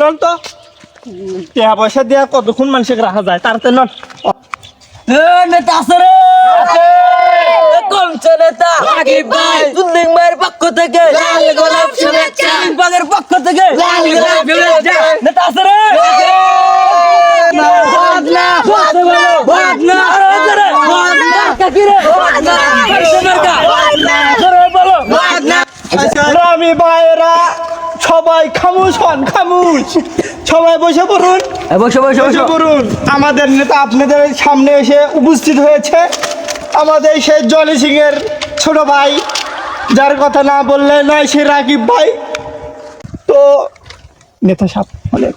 নন তো টাকা পয়সা দিয়া কতক্ষণ মানুষকে রাখা যায় তাড়াতাড়ি নন নেতা আছে রে কমছে নেতা রাকিব ভাই দুদিন ভাইয়ের পক্ষ থেকে লাল গোলাপ শুভেচ্ছা বিভাগের পক্ষ থেকে লাল গোলাপ শুভেচ্ছা নেতা আছে রে বদনা বদনা আরে জোরে বদনা কাকি রে বদনা বদনা জোরে বলো বদনা আমি সবাই খামুশ হন খামুশ। সবাই বসে পড়ুন। বসো বসো বসে পড়ুন। আমাদের নেতা আপনাদের সামনে এসে উপস্থিত হয়েছে। আমাদের সেই জনি সিং এর ছোট ভাই যার কথা না বললে নয় সে রাকিব ভাই। তো নেতা সাহেব মানে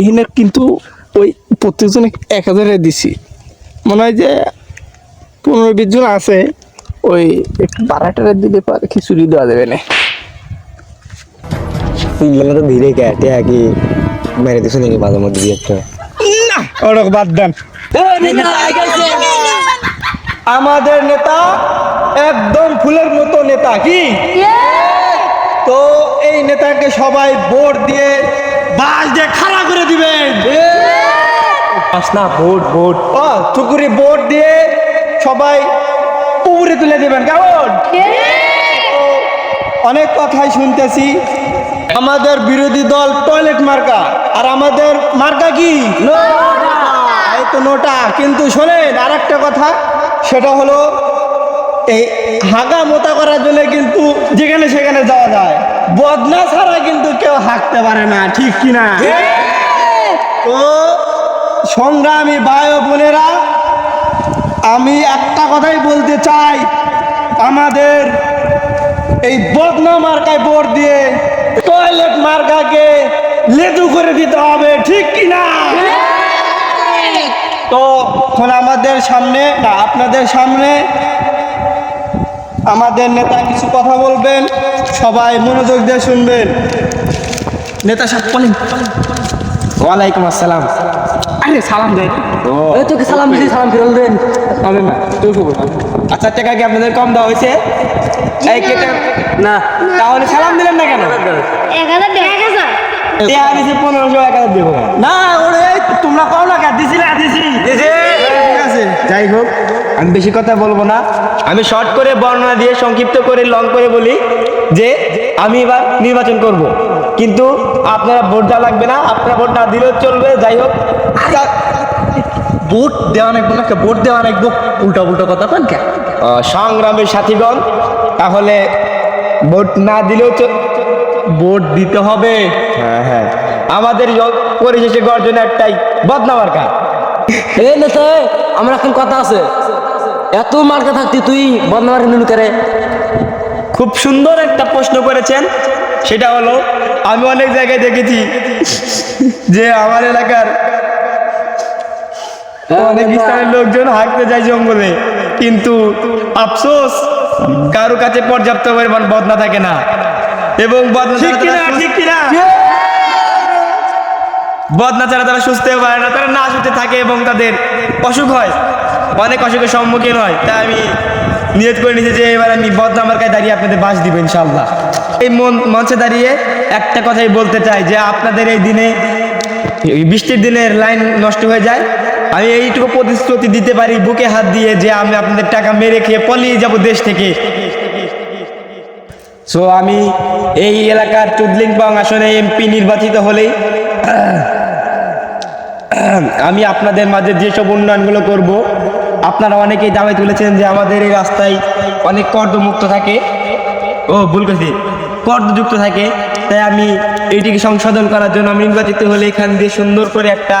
এখানে কিন্তু ওই প্রত্যেকজনে এক হাজারে দিছি। মনে হয় যে পনেরো বিশ জন আছে ওই একটু বারাটারে দিলে পরে খিচুড়ি দেওয়া যাবে না। তিনজনে তো ধীরে কেটে আগে মেরে দিছো নাকি মাঝে মধ্যে দিয়ে একটা? না! ওরকম বাদ দেন। আমাদের নেতা একদম ফুলের মতো নেতা কি? তো এই নেতাকে সবাই ভোট দিয়ে বাস দিয়ে খাড়া করে দিবেন। বাস না ভোট ভোট। ও টুকুরি ভোট দিয়ে সবাই উপরে তুলে দেবেন কেমন? অনেক কথাই শুনতেছি। আমাদের বিরোধী দল টয়লেট মার্কা। আর আমাদের মার্কা কি? এই তো নোটা কিন্তু শোনেন আর একটা কথা সেটা হলো এই হাঁকা মোতা করার জন্য কিন্তু যেখানে সেখানে যাওয়া যায়। বদনা ছাড়া কিন্তু কেউ হাঁকতে পারে না ঠিক কিনা তো সংগ্রামী ভাই বোনেরা আমি একটা কথাই বলতে চাই। আমাদের এই বদনা মার্কায় ভোট দিয়ে টয়লেট মার্কাকে লেদু করে দিতে হবে ঠিক কিনা? তো এখন আমাদের সামনে না আপনাদের সামনে আমাদের নেতা কিছু কথা বলবেন সবাই মনোযোগ দিয়ে শুনবেন। নেতা সাহেব বলেন। ওয়ালাইকুম আসসালাম। আরে সালাম দেন। এই তোকে সালাম দিছি সালাম ফিরল দেন। পাবেন না তুই আচ্ছা টাকা কি আপনাদের কম দেওয়া হয়েছে? এই কেটে না। তাহলে সালাম দিলেন না কেন? এক হাজার এক হাজার। পনেরোশো এক হাজার দেবো। না ওরে তোমরা কও না দিছি না দিছি। যাই হোক আমি বেশি কথা বলব না। আমি শর্ট করে বর্ণনা দিয়ে সংক্ষিপ্ত করে লং করে বলি যে আমি এবার নির্বাচন করব। কিন্তু আপনারা ভোট দেওয়া লাগবে না। আপনারা ভোট না দিলেও চলবে। যাই হোক। ভোট দেওয়া না ভোট দেওয়া নাকবো উল্টা উল্টা কথা কন কে? সংগ্রামের সাথীগণ তাহলে ভোট না দিলেও ভোট দিতে হবে। হ্যাঁ হ্যাঁ। আমাদের পরিশেষে গর্জন একটাই বদনামার কাজ। এ নেতা আমার এখন কথা আছে। এত মার্কা থাকতি তুই বদনামার নুনু করে খুব সুন্দর একটা প্রশ্ন করেছেন। সেটা হলো আমি অনেক জায়গায় দেখেছি যে আমার এলাকার অনেক স্থানের লোকজন হাঁটতে যায় জঙ্গলে। কিন্তু আফসোস কারও কাছে পর্যাপ্ত পরিমাণ বদনা থাকে না। এবং বদনা ঠিক ছাড়া তারা কিনা সুস্থ- ঠিক কিনা? বদনা ছাড়া তারা সুস্থ হতে পারে না তারা না সুস্থ থাকে এবং তাদের অসুখ হয়। অনেক অসুখের সম্মুখীন হয়। তাই আমি নিয়ত করে নিয়েছি যে এবার আমি বদনা কাছে দাঁড়িয়ে আপনাদের বাস দিব ইনশাল্লাহ এই মন মঞ্চে দাঁড়িয়ে একটা কথাই বলতে চাই যে আপনাদের এই দিনে বৃষ্টির দিনের লাইন নষ্ট হয়ে যায়। আমি এইটুকু প্রতিশ্রুতি দিতে পারি, বুকে হাত দিয়ে যে আমি আপনাদের টাকা মেরে খেয়ে পলিয়ে যাব দেশ থেকে। সো আমি এই এলাকার চুদলিংপং আসনে এমপি নির্বাচিত হলেই, আমি আপনাদের মাঝে যেসব উন্নয়নগুলো করব, আপনারা অনেকেই দাবি তুলেছেন যে আমাদের এই রাস্তায় অনেক কর্দমুক্ত থাকে। ও, ভুল করছি। কর্দযুক্ত থাকে। তাই আমি এইটিকে সংশোধন করার জন্য আমি নির্বাচিত হলে এখান দিয়ে সুন্দর করে একটা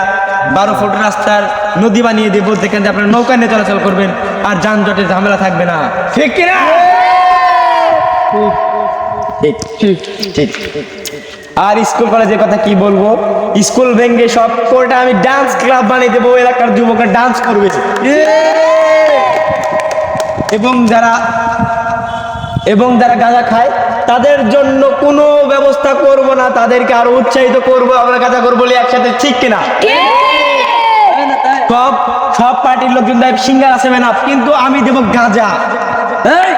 বারো ফুট রাস্তার নদী বানিয়ে দেবো যেখান দিয়ে আপনারা নৌকা নিয়ে চলাচল করবেন আর যানজটের ঝামেলা থাকবে না। ঠিক কিনা? আর স্কুল কলেজের কথা কি বলব? স্কুল ভেঙ্গে সব কোটা আমি ডান্স ক্লাব বানিয়ে দেবো এলাকার যুবকরা ডান্স করবে। এবং যারা এবং যারা গাঁজা খায়, তাদের জন্য কোনো ব্যবস্থা করব না, তাদেরকে আরও উৎসাহিত করব, আমরা গাঁজা করব বলে একসাথে, ঠিক কিনা? সব সব পার্টির লোকজন দেয় সিঙ্গার আছে না কিন্তু আমি দেবো গাঁজা। এই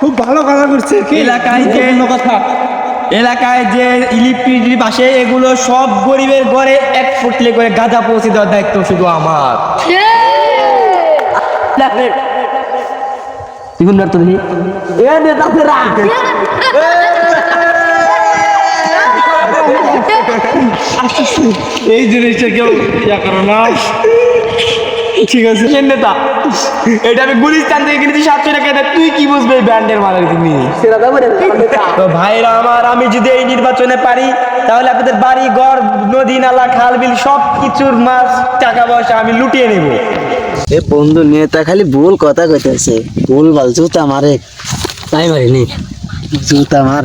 খুব ভালো কথা করছে কি? এলাকায় যে অন্য কথা। এলাকায় যে ইলেকট্রিসিটির পাশে এগুলো সব গরিবের ঘরে এক ফুটলে করে গাঁজা পৌঁছে দেওয়ার দায়িত্ব শুধু আমার। তুই কোন তো দেখি? এ এই জিনিসটা কেউ ইয়া করো না। ঠিক আছে। নেতা এটা আমি গুলিস্তান থেকে কিনেছি সাতশো টাকা দিয়ে। তুই কি বুঝবে এই ব্র্যান্ডের মালের তুমি তো ভাইরা আমার আমি যদি এই নির্বাচনে পারি তাহলে আপনাদের বাড়ি ঘর নদী নালা খাল বিল সব কিছুর মাছ টাকা পয়সা আমি লুটিয়ে নেব। এ বন্ধু নেতা খালি ভুল কথা কইতেছে। ভুল ভালো জুতা মারে। তাই মারিনি। জুতা মার।